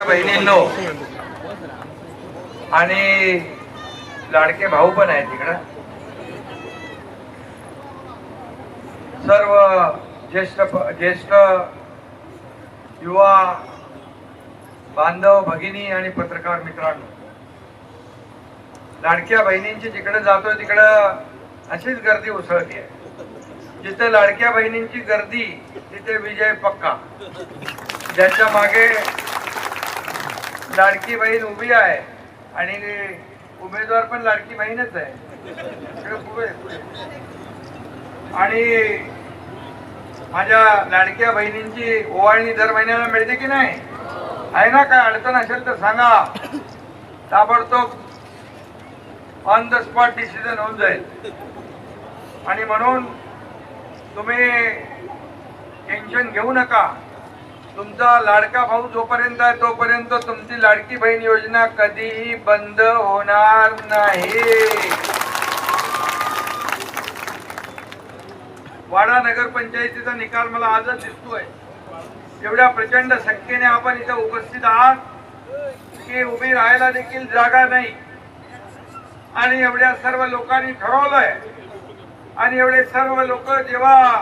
बहिणींनो. आणि लाडके भाऊ पण आहेत तिकडं. सर्व ज्येष्ठ ज्येष्ठ युवा बांधव भगिनी आणि पत्रकार मित्रांनो. लाडक्या बहिणींची जिकडे जातोय तिकडं अशीच गर्दी उसळती. आहे जिथे लाडक्या बहिणींची गर्दी तिथे विजय पक्का. ज्यांच्या मागे लाडकी बहीण उभी आहे आणि उमेदवार पण लाडकी बहीणच आहे. आणि माझ्या लाडक्या बहिणींची ओवाळणी दर महिन्याला मिळते की नाही? आहे ना काय अडचण असेल तर सांगा. ताबडतोब ऑन द स्पॉट डिसिजन होऊन जाईल. आणि म्हणून तुम्ही टेन्शन घेऊ नका. तुमचा लाडका भाऊ जोपर्यंत आहे तोपर्यंत तुमची लाडकी बहीण योजना कधीही बंद होणार नाही. वाडा नगरपंचायतीचा निकाल मला आजच दिसतोय. एवढ्या प्रचंड संख्येने आपण इथं उपस्थित आहात की उभी राहायला देखील जागा नाही. आणि एवढ्या सर्व लोकांनी ठरवलंय. आणि एवढे सर्व लोक जेव्हा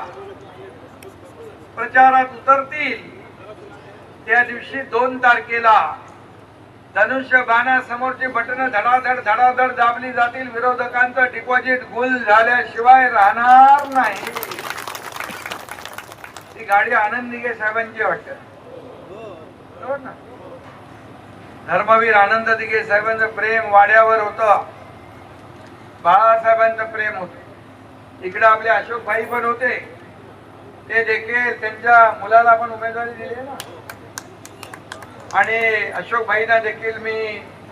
प्रचारात उतरतील त्या दिवशी दोन तारखेला धनुष्य बाणासमोरची बटन धडाधड धडाधड दाबली जातील. विरोधकांचं डिपॉझिट गुल झाल्याशिवाय राहणार नाही. ती गाडी आनंद दिघे साहेबांची वाटत. बरोबर ना? धर्मवीर आनंद दिघे साहेबांचं प्रेम वाड्यावर होतं. बाळासाहेबांचं प्रेम होत. इकडे आपले अशोक भाई पण होते. ते देखील त्यांच्या मुलाला पण उमेदवारी दिली ना? आणि अशोक भाईना देखील मी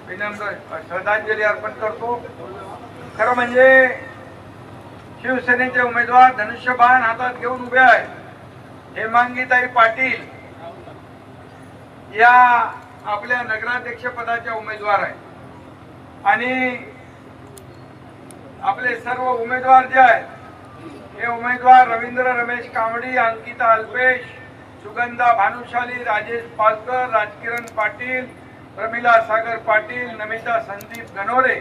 विनम्र श्रद्धांजली अर्पण करतो. खरं म्हणजे शिवसेनेचे उमेदवार धनुष्यबाण हातात घेऊन उभे आहेत. हेमांगीताई पाटील या आपल्या नगराध्यक्ष पदाच्या उमेदवार आहेत. आणि आपले सर्व उमेदवार जे आहेत हे उमेदवार रवींद्र रमेश कांबडी अंकिता अल्पेश सुगंधा भानुशाली राजेश पालकर राजकिरण पाटील प्रमिला सागर पाटील नमिता संदीप गणोरे.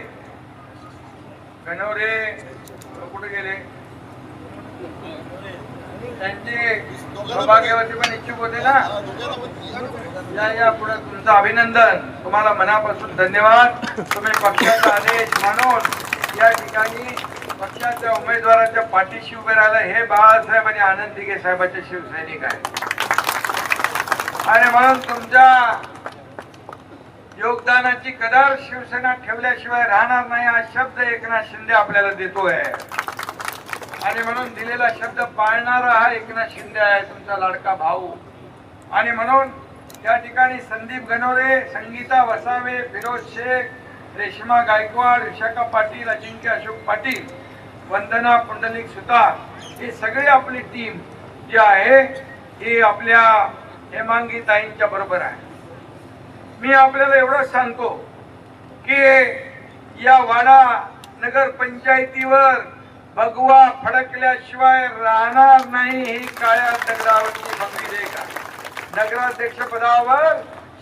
गणोरे कुठे गेले? त्यांचे सौभाग्यवती पण इच्छुक होते ना? या या पुढे तुमचं अभिनंदन. तुम्हाला मनापासून धन्यवाद. तुम्ही पक्षाचा आदेश मानून या ठिकाणी पक्षाच्या उमेदवाराच्या पाठीशी उभे राहिला. हे बाळासाहेब आणि आनंद दिघे साहेबांचे शिवसैनिक आहेत. आणि म्हणून तुमच्या योगदानाची कदार शिवसेना ठेवल्याशिवाय राहणार नाही हा शब्द एकनाथ शिंदे आपल्याला देतोय. आणि म्हणून दिलेला शब्द पाळणारा हा एकनाथ शिंदे आहे तुमचा लाडका भाऊ. आणि म्हणून त्या ठिकाणी संदीप गणोरे संगीता वसावे फिरोज शेख रेश्मा गायकवाड विशाखा पाटील अजिंक्य अशोक पाटील वंदना पुंडलिक सुतार ही सगळी आपली टीम जी आहे ही आपल्या हेमांगी ताईंच्या बरोबर आहे. मी आपल्याला एवढंच सांगतो की या वाडा नगर पंचायतीवर भगवा फडकल्याशिवाय राहणार नाही ही काळ्या दगडावरची भगवी रेखा. नगराध्यक्ष पदावर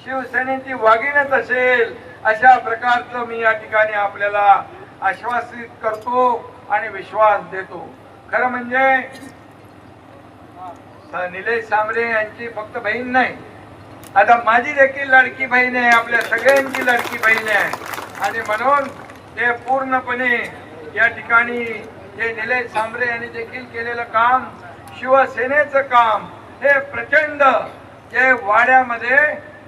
शिवसेनेची वागिणच असेल अशा प्रकारचं मी या ठिकाणी आपल्याला आश्वासित करतो आणि विश्वास देतो. खरं म्हणजे निलेश सांबरे यांची फक्त बहीण नाही. आता माझी देखील लाडकी बहीण आहे आपल्या सगळ्यांची लाडकी बहीण आहे. आणि म्हणून ते पूर्णपणे या ठिकाणी जे निलेश सांबरे यांनी देखील केलेलं काम शिवसेनेचं काम हे प्रचंड जे वाड्यामध्ये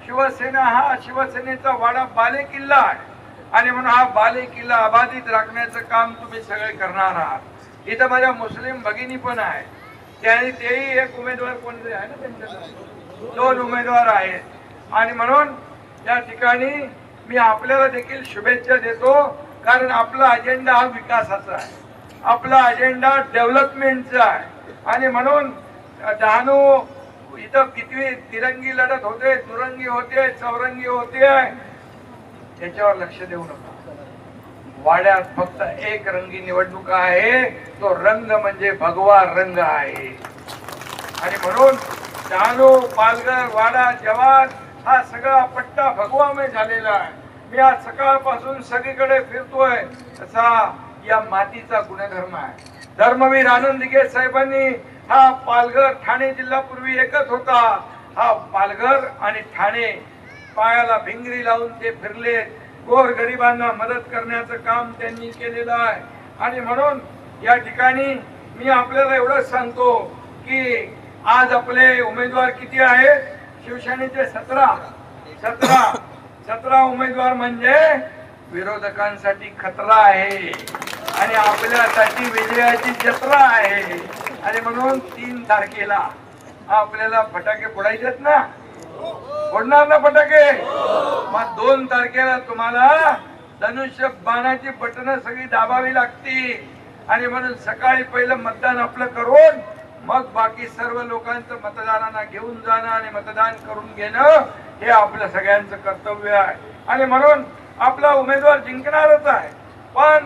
शिवसेना हा शिवसेनेचा वाडा बाले किल्ला आहे. आणि म्हणून हा बाले किल्ला अबाधित राखण्याचं काम तुम्ही सगळे करणार आहात. इथं माझ्या मुस्लिम भगिनी पण आहेत. त्याने तेही एक उमेदवार कोणतरी आहे ना त्यांच्याकडे? दोन उमेदवार आहेत. आणि म्हणून या ठिकाणी मी आपल्याला देखील शुभेच्छा देतो कारण आपला अजेंडा हा विकासाचा आहे. आपला अजेंडा डेव्हलपमेंटचा आहे. आणि म्हणून डहाणू इथं कितवी तिरंगी लढत होते दुरंगी होते चौरंगी होते याच्यावर लक्ष देऊ नका. वाड्यात फक्त एक रंगी निवडणूक आहे. तो रंग म्हणजे भगवा रंग आहे. आणि म्हणून डहाणू पालघर वाडा जवान हा सगळा पट्टा भगवामय झालेला आहे. मी आज सकाळपासून सगळीकडे फिरतोय. असा या मातीचा गुणधर्म आहे. धर्मवीर आनंद दिगे साहेबांनी हा पालघर ठाणे जिल्हा पूर्वी एकच होता. हा पालघर आणि ठाणे पायाला भिंगरी लावून ते फिरले गोर गरिबांना मदत करण्याचं काम त्यांनी केलेलं आहे. आणि म्हणून या ठिकाणी मी आपल्याला एवढंच सांगतो की आज आपले उमेदवार किती आहेत शिवसेनेचे सतरा. सतरा. सतरा उमेदवार म्हणजे विरोधकांसाठी खतरा आहे. आणि आपल्यासाठी विजयाची जत्रा आहे. आणि म्हणून तीन तारखेला आपल्याला फटाके फोडायचेत ना? फोडणार ना फटाके? मग दोन तारखेला तुम्हाला धनुष्य बाणाची बटन सगळी दाबावी लागतील. आणि म्हणून सकाळी पहिलं मतदान आपलं करून मग बाकी सर्व लोकांचं मतदारांना घेऊन जाणं आणि मतदान करून घेणं हे आपलं सगळ्यांचं कर्तव्य आहे. आणि म्हणून आपला उमेदवार जिंकणारच आहे. पण